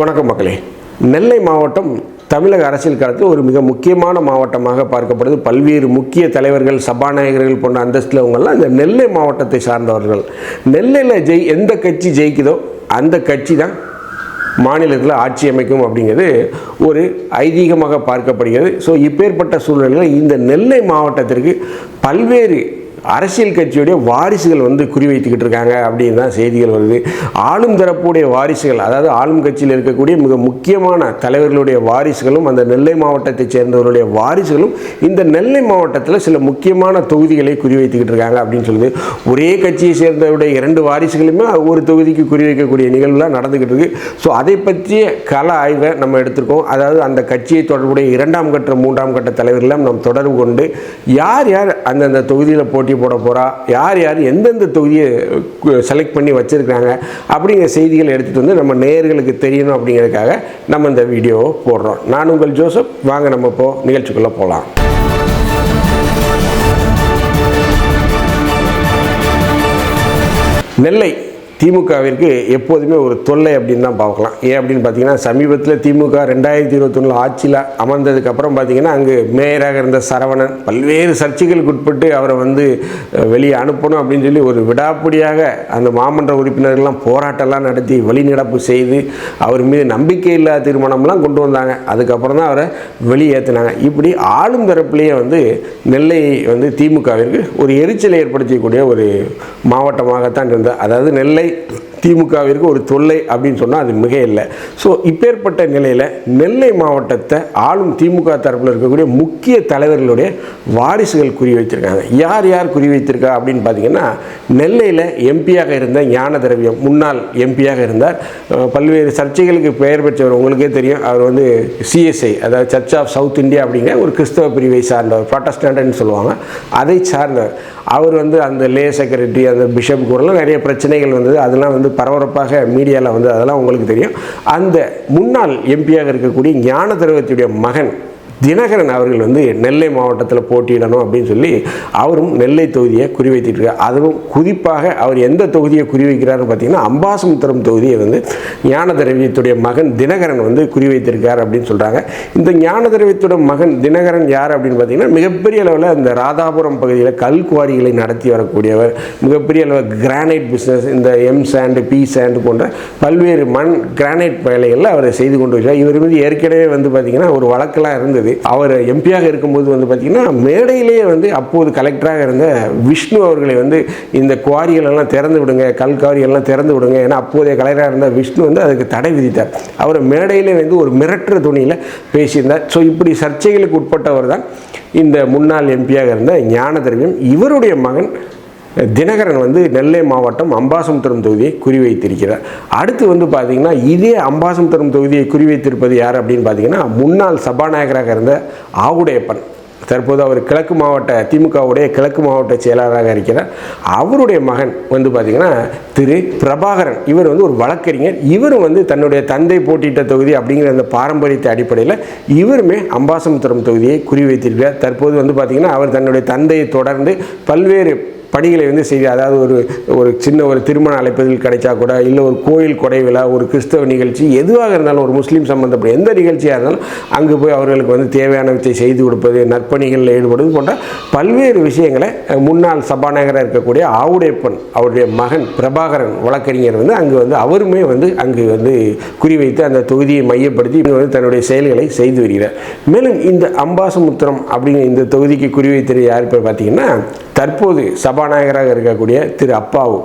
வணக்கம் மக்களே. நெல்லை மாவட்டம் தமிழக அரசியல் காலத்தில் ஒரு மிக முக்கியமான மாவட்டமாக பார்க்கப்படுது. பல்வேறு முக்கிய தலைவர்கள் சபாநாயகர்கள் போன்ற அந்தஸ்தில் அவங்கெல்லாம் இந்த நெல்லை மாவட்டத்தை சார்ந்தவர்கள். நெல்லையில் ஜெய் எந்த கட்சி ஜெயிக்குதோ அந்த கட்சி தான் மாநிலத்தில் ஆட்சி அமைக்கும் அப்படிங்கிறது ஒரு ஐதீகமாக பார்க்கப்படுகிறது. ஸோ இப்பேற்பட்ட சூழ்நிலையில் இந்த நெல்லை மாவட்டத்திற்கு பல்வேறு அரசியல் கட்சியுடைய வாரிசுகள் வந்து குறிவைத்துக்கிட்டு இருக்காங்க அப்படின்னு தான் செய்திகள் வருது. ஆளும் தரப்புடைய வாரிசுகள் அதாவது ஆளும் கட்சியில் இருக்கக்கூடிய மிக முக்கியமான தலைவர்களுடைய வாரிசுகளும் அந்த நெல்லை மாவட்டத்தைச் சேர்ந்தவர்களுடைய வாரிசுகளும் இந்த நெல்லை மாவட்டத்தில் சில முக்கியமான தொகுதிகளை குறிவைத்துக்கிட்டு இருக்காங்க அப்படின்னு சொல்லுது. ஒரே கட்சியை சேர்ந்தவருடைய இரண்டு வாரிசுகளுமே ஒரு தொகுதிக்கு குறிவைக்கக்கூடிய நிகழ்வுலாம் நடந்துக்கிட்டு இருக்கு. ஸோ அதை பற்றிய கல ஆய்வை நம்ம எடுத்திருக்கோம். அதாவது அந்த கட்சியை தொடர்புடைய இரண்டாம் கட்ட மூன்றாம் கட்ட தலைவர்களெல்லாம் நாம் தொடர்பு கொண்டு யார் யார் அந்தந்த தொகுதியில் போட்டி போட போகிறா யார் யார் எந்தெந்த தொகுதியை செலக்ட் பண்ணி வச்சுருக்காங்க அப்படிங்கிற செய்திகளை எடுத்துகிட்டு வந்து நம்ம நேயர்களுக்கு தெரியணும் அப்படிங்கிறதுக்காக நம்ம இந்த வீடியோவை போடுறோம். நான் உங்கள் ஜோசப். வாங்க நம்ம இப்போ நிகழ்ச்சிக்குள்ளே போகலாம் நெல்லை திமுகவிற்கு எப்போதுமே ஒரு தொல்லை அப்படின்னு தான் பார்க்கலாம். ஏன் அப்படின்னு பார்த்தீங்கன்னா சமீபத்தில் திமுக ரெண்டாயிரத்தி இருபத்தொன்னில் ஆட்சியில் அமர்ந்ததுக்கப்புறம் பார்த்தீங்கன்னா அங்கு மேயராக இருந்த சரவணன் பல்வேறு சர்ச்சைகளுக்கு உட்பட்டு அவரை வந்து வெளியே அனுப்பணும் அப்படின்னு சொல்லி ஒரு விடாப்பிடியாக அந்த மாமன்ற உறுப்பினர்கள்லாம் போராட்டம்லாம் நடத்தி வெளிநடப்பு செய்து அவர் மீது நம்பிக்கை இல்லாத தீர்மானம்லாம் கொண்டு வந்தாங்க. அதுக்கப்புறம் தான் அவரை வெளியேற்றினாங்க. இப்படி ஆளும் தரப்புலேயே வந்து நெல்லை வந்து திமுகவிற்கு ஒரு எரிச்சலை ஏற்படுத்தக்கூடிய ஒரு மாவட்டமாகத்தான் இருந்தது. அதாவது நெல்லை திமுகவிற்கு ஒரு தொல்லை அப்படின்னு சொன்னால் அது மிக இல்லை ஸோ இப்பேற்பட்ட நிலையில் நெல்லை மாவட்டத்தை ஆளும் திமுக தரப்பில் இருக்கக்கூடிய முக்கிய தலைவர்களுடைய வாரிசுகள் குறி வைத்திருக்காங்க. யார் யார் குறி வைத்திருக்கா அப்படின்னு பார்த்தீங்கன்னா நெல்லையில் எம்பியாக இருந்த ஞான திரவியம் முன்னாள் எம்பியாக இருந்தார். பல்வேறு சர்ச்சைகளுக்கு பெயர் பெற்றவர் உங்களுக்கே தெரியும். அவர் வந்து சிஎஸ்ஐ அதாவது சர்ச் ஆஃப் சவுத் இந்தியா அப்படிங்கிற ஒரு கிறிஸ்தவ பிரிவை சார்ந்தவர் ப்ராட்டஸ்டன்ட்னு சொல்லுவாங்க. அதை சார்ந்தவர். அவர் வந்து அந்த லே செக்ரட்டரி அந்த பிஷப் கூடலாம் நிறைய பிரச்சனைகள் வந்தது. அதெல்லாம் வந்து பரபரப்பாக மீடியாவில் வந்து அதெல்லாம் உங்களுக்கு தெரியும். அந்த முன்னாள் எம்பியாக இருக்கக்கூடிய ஞான திரவத்துடைய மகன் தினகரன் அவர்கள் வந்து நெல்லை மாவட்டத்தில் போட்டியிடணும் அப்படின்னு சொல்லி அவரும் நெல்லை தொகுதியை குறிவைத்திருக்கார். அதுவும் குறிப்பாக அவர் எந்த தொகுதியை குறிவைக்கிறாருன்னு பார்த்தீங்கன்னா அம்பாசமுத்திரம் தொகுதியை வந்து ஞான திரவியத்துடைய மகன் தினகரன் வந்து குறிவைத்திருக்கார் அப்படின்னு சொல்கிறாங்க இந்த ஞான திரவியத்துடைய மகன் தினகரன் யார் அப்படின்னு பார்த்தீங்கன்னா மிகப்பெரிய அளவில் இந்த ராதாபுரம் பகுதியில் கல் குவாரிகளை நடத்தி வரக்கூடியவர் மிகப்பெரிய அளவில் கிரானைட் பிஸ்னஸ் இந்த எம் சாண்டு பி சாண்டு போன்ற பல்வேறு மண் கிரானைட் வேலைகளில் அவர் செய்து கொண்டு வருகிறார் இவர் மீது ஏற்கனவே வந்து பார்த்தீங்கன்னா ஒரு வழக்கெல்லாம் இருந்தது. அவர் எம்பியாக இருக்கும்போது வந்து பார்த்தீங்கன்னா மேடையிலேயே வந்து அப்போது கலெக்டராக இருந்த விஷ்ணு அவர்களை வந்து இந்த குவாரிகள் எல்லாம் திறந்து விடுங்க கல் குவாரிகள் திறந்து விடுங்க ஏன்னா அப்போதைய கலெக்டராக இருந்த விஷ்ணு வந்து அதுக்கு தடை விதித்தார். அவர் மேடையிலே வந்து ஒரு மிரட்டுற துணியில் பேசியிருந்தார். ஸோ இப்படி சர்ச்சைகளுக்கு உட்பட்டவர் தான் இந்த முன்னாள் எம்பியாக இருந்த ஞான திரவியம் இவருடைய மகன் தினகரன் வந்து நெல்லை மாவட்டம் அம்பாசமுத்திரம் தொகுதியை குறிவைத்திருக்கிறார். அடுத்து வந்து பார்த்தீங்கன்னா இதே அம்பாசமுத்திரம் தொகுதியை குறிவைத்திருப்பது யார் அப்படின்னு பார்த்தீங்கன்னா முன்னாள் சபாநாயகராக இருந்த ஆவுடையப்பன். தற்போது அவர் கிழக்கு மாவட்ட திமுகவுடைய கிழக்கு மாவட்ட செயலாளராக இருக்கிறார். அவருடைய மகன் வந்து பார்த்திங்கன்னா திரு பிரபாகரன். இவர் வந்து ஒரு வழக்கறிஞர். இவரும் வந்து தன்னுடைய தந்தை போட்டியிட்ட தொகுதி அப்படிங்கிற அந்த பாரம்பரியத்தை அடிப்படையில் இவருமே அம்பாசமுத்திரம் தொகுதியை குறிவைத்திருக்கிறார். தற்போது வந்து பார்த்திங்கன்னா அவர் தன்னுடைய தந்தையை தொடர்ந்து பல்வேறு பணிகளை வந்து செய்து அதாவது ஒரு ஒரு சின்ன ஒரு திருமண அழைப்பதில் கிடைச்சா கூட இல்லை ஒரு கோயில் கொடை விழா ஒரு கிறிஸ்தவ நிகழ்ச்சி எதுவாக இருந்தாலும் ஒரு முஸ்லீம் சம்மந்தப்பட்ட எந்த நிகழ்ச்சியாக இருந்தாலும் அங்கு போய் அவர்களுக்கு வந்து தேவையானவற்றை செய்து கொடுப்பது நற்பணிகளில் ஈடுபடுவது போன்ற பல்வேறு விஷயங்களை முன்னாள் சபாநாயகராக இருக்கக்கூடிய ஆவுடையப்பன் அவருடைய மகன் பிரபாகரன் வழக்கறிஞர் வந்து அங்கு வந்து அவருமே வந்து அங்கு வந்து குறிவைத்து அந்த தொகுதியை மையப்படுத்தி இங்கு வந்து தன்னுடைய செயல்களை செய்து வருகிறார். மேலும் இந்த அம்பாசமுத்திரம் அப்படிங்கிற இந்த தொகுதிக்கு குறிவைத்தது யார் பேர் பார்த்தீங்கன்னா தற்போது சபாநாயகராக இருக்கக்கூடிய திரு அப்பாவு.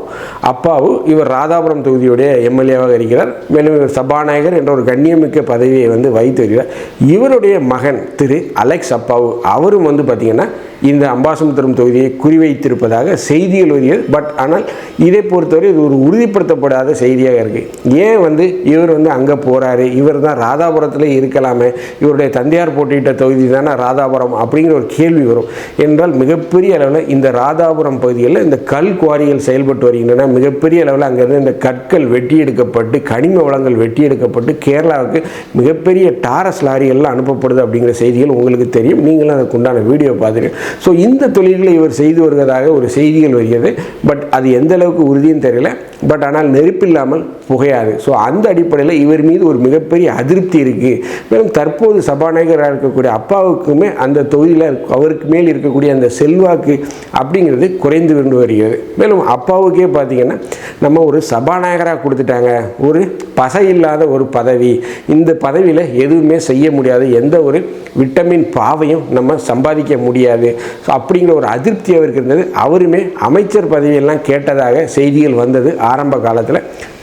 அப்பாவு இவர் ராதாபுரம் தொகுதியுடைய எம்எல்ஏவாக இருக்கிறார். மேலும் இவர் சபாநாயகர் என்ற ஒரு கண்ணியமிக்க பதவியை வந்து வைத்து வருகிறார். இவருடைய மகன் திரு அலெக்ஸ் அப்பாவு. அவரும் வந்து பார்த்திங்கன்னா இந்த அம்பாசமுத்திரம் தொகுதியை குறிவைத்திருப்பதாக செய்திகள் வருகிறது. பட் ஆனால் இதை பொறுத்தவரை இது ஒரு உறுதிப்படுத்தப்படாத செய்தியாக இருக்குது ஏன் வந்து இவர் வந்து அங்கே போகிறாரு இவர் தான் ராதாபுரத்தில் இருக்கலாமே. இவருடைய தந்தையார் போட்டியிட்ட தொகுதி தானே ராதாபுரம் அப்படிங்கிற ஒரு கேள்வி வரும். என்றால் மிகப்பெரிய அளவில் இந்த ராதாபுரம் பகுதிகளில் இந்த கல் குவாரிகள் செயல்பட்டு வருகின்றன. மிகப்பெரிய அளவில் அங்கேருந்து இந்த கற்கள் வெட்டி எடுக்கப்பட்டு கனிம வளங்கள் வெட்டி எடுக்கப்பட்டு கேரளாவுக்கு மிகப்பெரிய டாரஸ் லாரிகள்லாம் அனுப்பப்படுது அப்படிங்கிற செய்திகள் உங்களுக்கு தெரியும். நீங்களும் அதுக்கு உண்டான வீடியோ பார்த்துருக்கீங்க ஸோ இந்த தொழில்களை இவர் செய்து வருவதாக ஒரு செய்திகள் வருகிறது. பட் அது எந்த அளவுக்கு உறுதியும் தெரியல. பட் ஆனால் நெருப்பு இல்லாமல் புகையாது. ஸோ அந்த அடிப்படையில் இவர் மீது ஒரு மிகப்பெரிய அதிருப்தி இருக்குது மேலும் தற்போது சபாநாயகராக இருக்கக்கூடிய அப்பாவுக்குமே அந்த தொகுதியில் அவருக்கு மேல் இருக்கக்கூடிய அந்த செல்வாக்கு அப்படிங்கிறது குறைந்து கொண்டு வருகிறது. மேலும் அப்பாவுக்கே பார்த்தீங்கன்னா நம்ம ஒரு சபாநாயகராக கொடுத்துட்டாங்க. ஒரு பசை இல்லாத ஒரு பதவி. இந்த பதவியில் எதுவுமே செய்ய முடியாது. எந்த ஒரு விட்டமின் பாவையும் நம்ம சம்பாதிக்க முடியாது. ஸோ அப்படிங்கிற ஒரு அதிருப்தி அவருக்கு இருந்தது. அவருமே அமைச்சர் பதவியெல்லாம் கேட்டதாக செய்திகள் வந்தது. ஆரம்ப காலத்தில்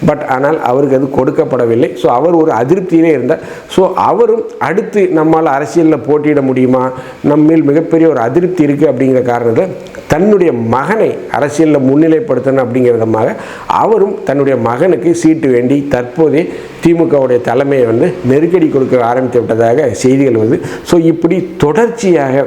பட் ஆனால் அவருக்கு அது கொடுக்கப்படவில்லை. ஸோ அவர் ஒரு அதிருப்தியிலே இருந்தார். ஸோ அவரும் அடுத்து நம்மால் அரசியலில் போட்டியிட முடியுமா? நம்மில் மிகப்பெரிய ஒரு அதிருப்தி இருக்குது அப்படிங்கிற காரணத்தில் தன்னுடைய மகனை அரசியலில் முன்னிலைப்படுத்தணும் அப்படிங்கிறதமாக அவரும் தன்னுடைய மகனுக்கு சீட்டு வேண்டி தற்போதே திமுகவுடைய தலைமையை வந்து நெருக்கடி கொடுக்க ஆரம்பித்து விட்டதாக செய்திகள் வருது. ஸோ இப்படி தொடர்ச்சியாக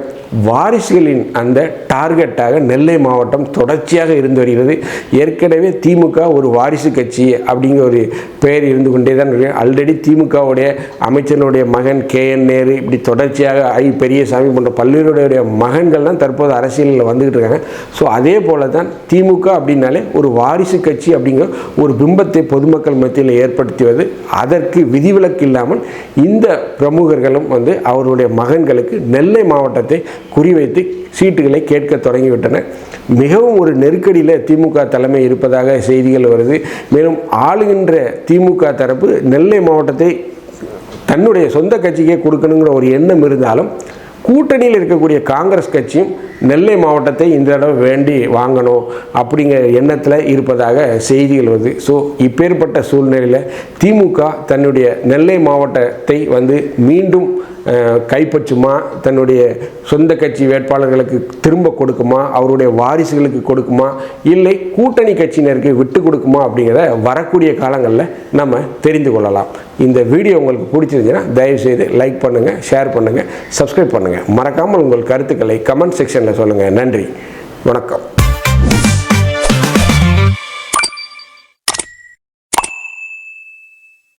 வாரிசுகளின் அந்த டார்கெட்டாக நெல்லை மாவட்டம் தொடர்ச்சியாக இருந்து வருகிறது. ஏற்கனவே திமுக ஒரு வாரிசு கட்சி அப்படிங்கிற ஒரு பெயர் இருந்து கொண்டே தான் இருக்கு. ஆல்ரெடி திமுகவுடைய அமைச்சனுடைய மகன் கே என் நேரு இப்படி தொடர்ச்சியாக ஐ பெரியசாமி போன்ற பல்வேறுடைய மகன்கள்லாம் தற்போது அரசியலில் வந்துக்கிட்டு இருக்காங்க. ஸோ அதே போல தான் திமுக அப்படின்னாலே ஒரு வாரிசு கட்சி அப்படிங்கிற ஒரு பிம்பத்தை பொதுமக்கள் மத்தியில் ஏற்படுத்துவது. அதற்கு விதிவிலக்கு இல்லாமல் இந்த பிரமுகர்களும் வந்து அவருடைய மகன்களுக்கு நெல்லை மாவட்டத்தை குறிவைத்து சீட்டுகளை கேட்க தொடங்கிவிட்டன. மிகவும் ஒரு நெருக்கடியில் திமுக தலைமை இருப்பதாக செய்திகள் வருது. மேலும் ஆளுகின்ற திமுக தரப்பு நெல்லை மாவட்டத்தை தன்னுடைய சொந்த கட்சிக்கே கொடுக்கணுங்கிற ஒரு எண்ணம் இருந்தாலும் கூட்டணியில் இருக்கக்கூடிய காங்கிரஸ் கட்சியும் நெல்லை மாவட்டத்தை இந்த தடவை வேண்டி வாங்கணும் அப்படிங்கிற எண்ணத்தில் இருப்பதாக செய்திகள் வருது. ஸோ இப்பேற்பட்ட சூழ்நிலையில் திமுக தன்னுடைய நெல்லை மாவட்டத்தை வந்து மீண்டும் கைப்பற்றுமா தன்னுடைய சொந்த கட்சி வேட்பாளர்களுக்கு திரும்ப கொடுக்குமா அவருடைய வாரிசுகளுக்கு கொடுக்குமா இல்லை கூட்டணி கட்சியினருக்கு விட்டு கொடுக்குமா அப்படிங்கிறத வரக்கூடிய காலங்களில் நம்ம தெரிந்து கொள்ளலாம். இந்த வீடியோ உங்களுக்கு பிடிச்சிருந்துச்சுன்னா தயவுசெய்து லைக் பண்ணுங்கள் ஷேர் பண்ணுங்கள் சப்ஸ்கிரைப் பண்ணுங்கள் மறக்காமல் உங்கள் கருத்துக்களை கமெண்ட் செக்ஷனில் சொல்லுங்கள் நன்றி. வணக்கம்.